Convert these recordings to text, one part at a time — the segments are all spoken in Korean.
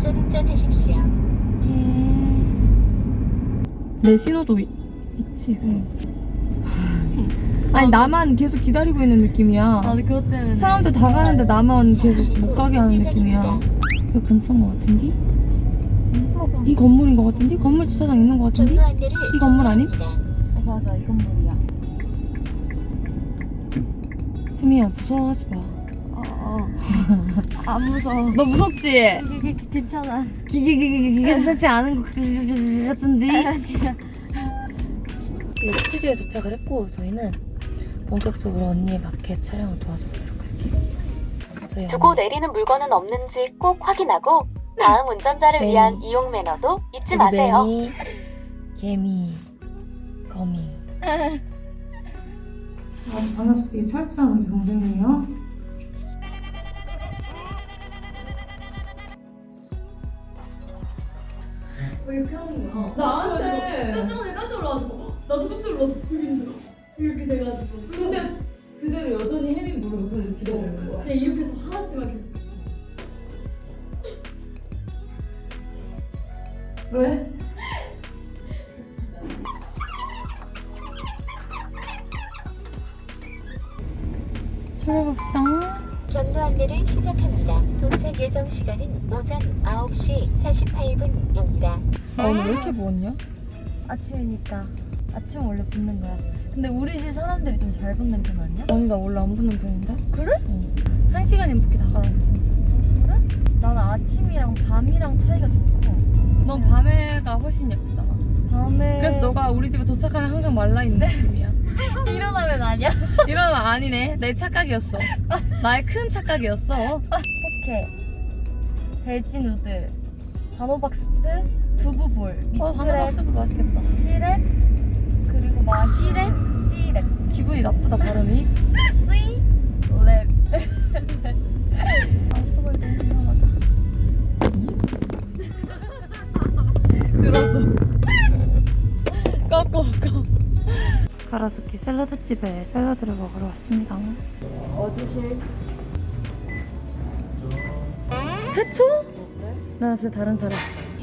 안전 운전하십시오. 내 신호도 이- 있지. 그래. 아니 나만 계속 기다리고 있는 느낌이야. 아니 그것 때문에 사람들 다 가는데 나만 계속 못 가게 하는 느낌이야. 여기 근처인 것 같은데? 이 건물인 것 같은데? 건물 주차장 있는 것 같은데? 이 건물 아님? 어, 맞아 이 건물이야 혜미야 무서워하지 마. 어안 무서워 너 무섭지? 괜찮아 기기기기기 괜찮지 않은 것 같은데? 네, 스튜디오에 도착을 했고 저희는 본격적으로 언니의 마켓 촬영을 도와주도록 할게요. 저희 두고 언니 내리는 물건은 없는지 꼭 확인하고 다음 운전자를 매니. 위한 이용 매너도 잊지 우리 마세요. 매미, 개미, 거미. 아, 반갑습니다. 철저한 우리 동생이에요. 왜 이렇게 하는 거야? 나한테. 깜짝 깜짝 놀라가지고 나도 깜짝 놀라서 여기 있는 이렇게 돼가지고 근데 그대로 여전히 모르고 그냥 기다리는 거야. 그냥 이렇게 해서 하나쯤만 계속 왜? 경로 안내를 시작합니다. 도착 예정 시간은 오전 9시 48분입니다. 아, 오늘 왜 이렇게 부었냐? 아침이니까 아침 원래 붓는 거야 근데 우리 집 사람들이 좀 잘 붓는 편 아니야? 아니 나 원래 안 부는 편인데? 그래? 응. 한 시간이면 붓기 다 가라앉아 진짜. 그래? 나는 아침이랑 밤이랑 차이가 좀 커 넌 밤에가 훨씬 예쁘잖아. 밤에 그래서 너가 우리 집에 도착하면 항상 말라 있는 느낌이야. 일어나면 아니야? 이러면 아니네. 내 착각이었어. 나의 큰 착각이었어. 포케 돼지 누들 단호박 스프 두부볼 어, 미트랩 단호박스프 맛있겠다. 시랩 그리고 마 시랩? 시랩 기분이 나쁘다 발음이. 스이 랩 아, 수고해 너무 위험하다 들어줘. 가라수키 샐러드 집에 샐러드를 먹으러 왔습니다. 어디실? 해초? 나 진짜 다른 사람.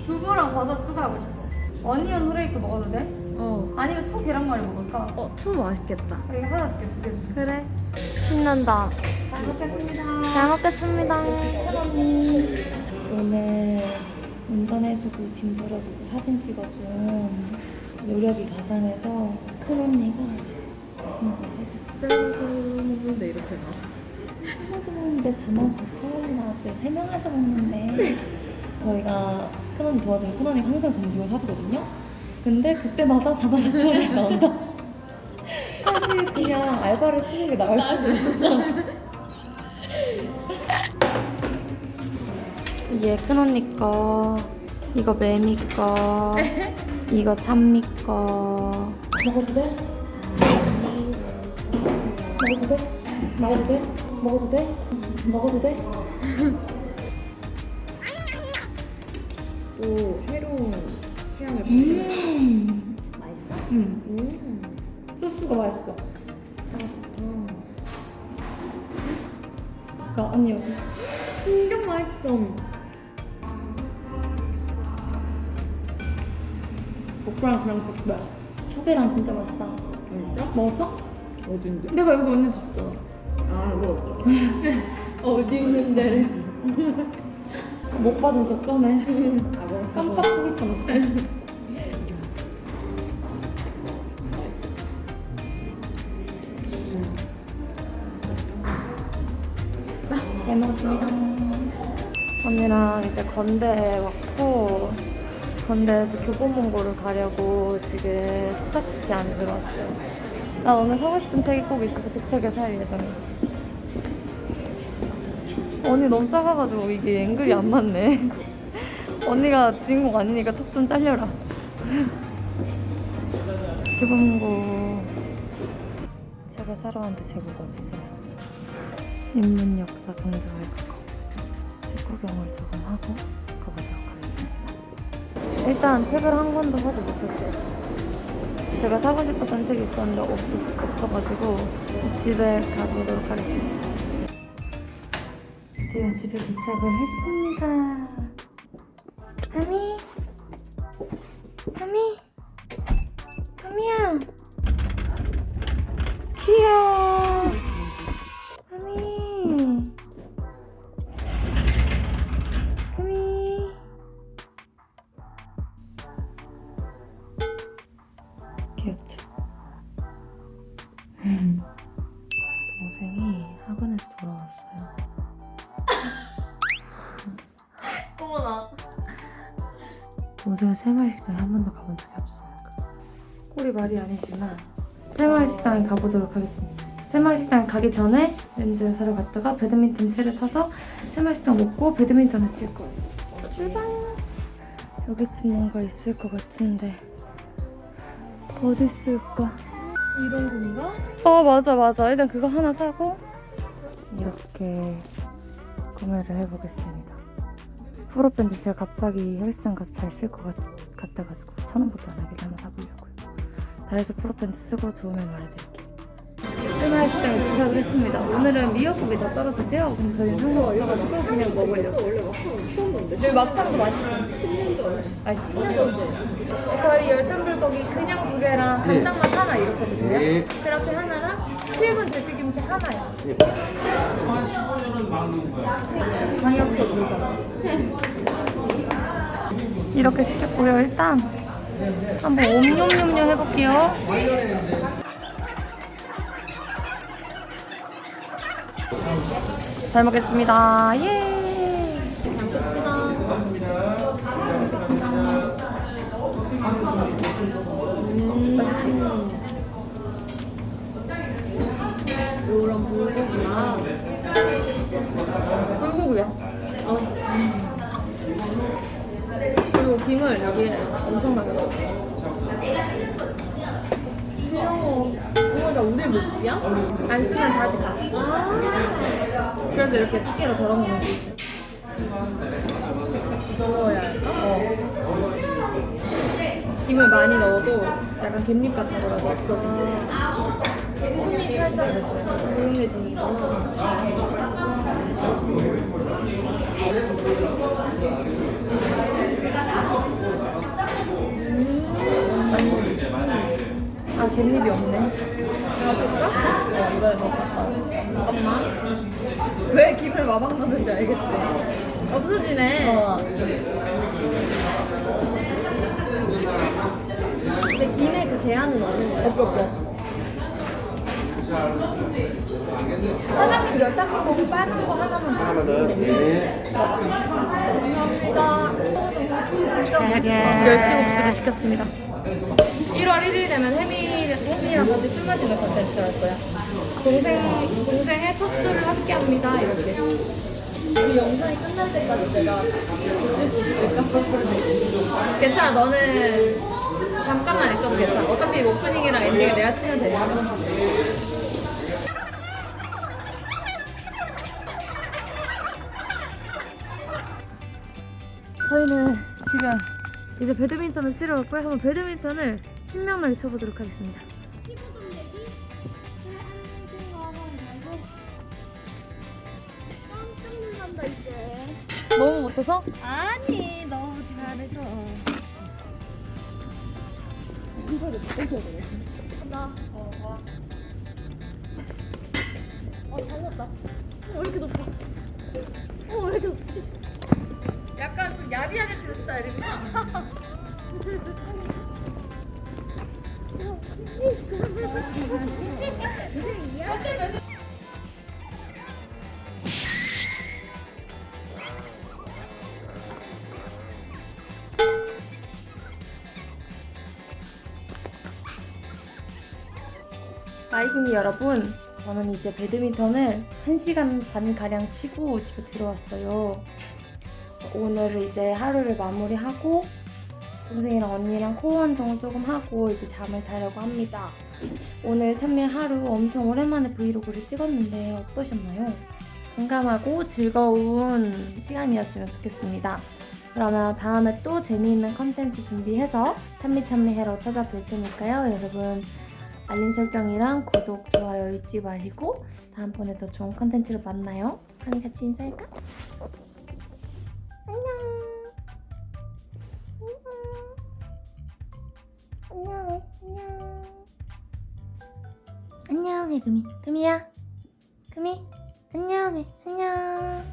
두부랑 버섯 추가하고 싶어. 어니언 후레이크 먹어도 돼? 어. 아니면 초 계란말이 먹을까? 어, 투 맛있겠다. 여기 하나 줄게 두 개. 줄게. 그래. 신난다. 잘 먹겠습니다. 잘 먹겠습니다. 오늘 운전해주고 짐 들어주고 사진 찍어준 노력이 가상해서 큰 언니가 맛있는 거 사줬어. 샐러드인데 이렇게 나. 샐러드 먹는데 44,000원이 나왔어요. 세 명에서 먹는데 저희가 큰 언니 도와주면 큰 언니가 항상 점심을 사주거든요. 근데 그때마다 44,000원이 나온다. 사실 그냥 알바를 쓰는 게 나을 수도 있어. 얘 큰언니 거, 이거 매미 거, 이거 찬미 거. 먹어도 돼? 먹어도 돼? 먹어도 돼? 먹어도 돼? 먹어도 돼? 또 새로운 취향을 음. 맛있어? 음. 음. 소스가 맛있어. 좋다 좋다. 그니까 언니 여기. 신경 맛있어. 오빠랑 그냥 볶아. 초배랑 진짜 맛있다. 진짜? 먹었어? 어딘데? 내가 여기 언니 줬잖아. 아 이거 어디 있는데? 못 받은 척 전에. 아 먹었어. 깜빡 속을 뻔했어. 잘 먹었습니다. 언니랑 이제 건대에 왔고 건대에서 교보문고를 가려고 지금 스타시티 안에 들어왔어요. 나 오늘 사고 싶은 책이 꼭 있어서 그 책을 살 예정이야. 언니 너무 작아가지고 이게 앵글이 안 맞네. 언니가 주인공 아니니까 턱 좀 잘려라. 교보문고 제가 사러 왔는데 재고가 없어요. 인문 역사 정비 월드컵 책 구경을 조금 하고 일단 책을 한 권도 사지 못했어요. 제가 사고 싶었던 책이 있었는데 없었, 없어가지고 집에 가보도록 하겠습니다. 드디어 집에 도착을 했습니다. 하미 하미 귀엽죠? 동생이 학원에서 돌아왔어요 어머나. 동생은 새마을식당에 한 번도 가본 적이 없어. 꼴이 말이 아니지만 새마을식당에 가보도록 하겠습니다. 새마을식당 가기 전에 렌즈 사러 갔다가 배드민턴 채를 사서 새마을식당 먹고 배드민턴을 칠 거예요. 출발! 여기쯤 뭔가 있을 것 같은데 어디 있을까? 이런 건가? 어 맞아 맞아 일단 그거 하나 사고 이렇게 구매를 해보겠습니다 프로밴드 제가 갑자기 헬스장 가서 잘 쓸 것 같아가지고 천 원부터 안 하길래 하나 사보려고요 다이소 프로밴드 쓰고 좋으면 말해드릴게요 헬스장에 도착을 했습니다 오늘은 미역국이 다 떨어졌대요 근데 저희는 상관없어가지고 그냥 먹어요 원래 막창 처음 먹는데 여기 막창도 맛있어요 10년 전에 아 10년 전에 저희 열탕불고기 그냥 두 개랑 간장맛 하나 이렇거든요 네. 그렇게 하나랑 7분 돼지김치 하나요. 방역도 주죠. 이렇게 시켰고요. 일단 한번 옴뇸뇸뇸 해볼게요. 잘 먹겠습니다. 예. 불고기야. 어. 그리고 김을 여기에 엄청나게 넣어. 이거가 우리 몫이야? 안 쓰면 다시 가. 그래서 이렇게 집게로 덜어 먹는 거 있어요. 넣어야 할까? 어. 김을 많이 넣어도 약간 갯잎 같은 거라서 없어져. 손이 살짝. 조용해지니까. 아, 갯잎이 없네. 어, 이번에. 잠깐만. 왜 김을 마방 넣는지 알겠지? 없어지네. 어. 근데 김에 그 제한은 없는 거야? 없어, 없어. 사장님 열탕불고기 빨간 거 하나만 하나만 더. 네. 감사합니다. 어, 진짜 맛있다. 멸치국수를 시켰습니다. 1월 1일 되면 혜미, 혜미랑 같이 술 마시는 컨텐츠 할 거야. 동생, 동생의 첫 술을 함께 합니다. 이렇게. 이 영상이 끝날 때까지 내가 수 있을까? 괜찮아, 너는 잠깐만 있어도 괜찮아. 어차피 오프닝이랑 엔딩을 내가 치면 되니까. 저희는 지금 이제 배드민턴을 치러 갔고요. 한번 배드민턴을 신명나게 쳐보도록 하겠습니다. 깜짝 놀란다 이제. 너무 못해서? 아니 너무 잘해서. 나. 어 와. 어잘 났다. 어, 왜 이렇게 높아? 어 왜 이렇게 높아? 약간 좀 야비하게 치는 스타일이구나. 마이구미 여러분, 저는 이제 배드민턴을 1시간 반 가량 치고 집에 들어왔어요. 오늘 이제 하루를 마무리하고 동생이랑 언니랑 코어 운동을 조금 하고 이제 잠을 자려고 합니다. 오늘 찬미 하루 엄청 오랜만에 브이로그를 찍었는데 어떠셨나요? 건강하고 즐거운 시간이었으면 좋겠습니다. 그러면 다음에 또 재미있는 컨텐츠 준비해서 찬미찬미 해러 찾아뵐 테니까요. 여러분 알림 설정이랑 구독, 좋아요 잊지 마시고 다음번에 더 좋은 컨텐츠로 만나요. 한이 같이 인사할까? 안녕. 안녕해 금이. 금이야. 금이 안녕해. 안녕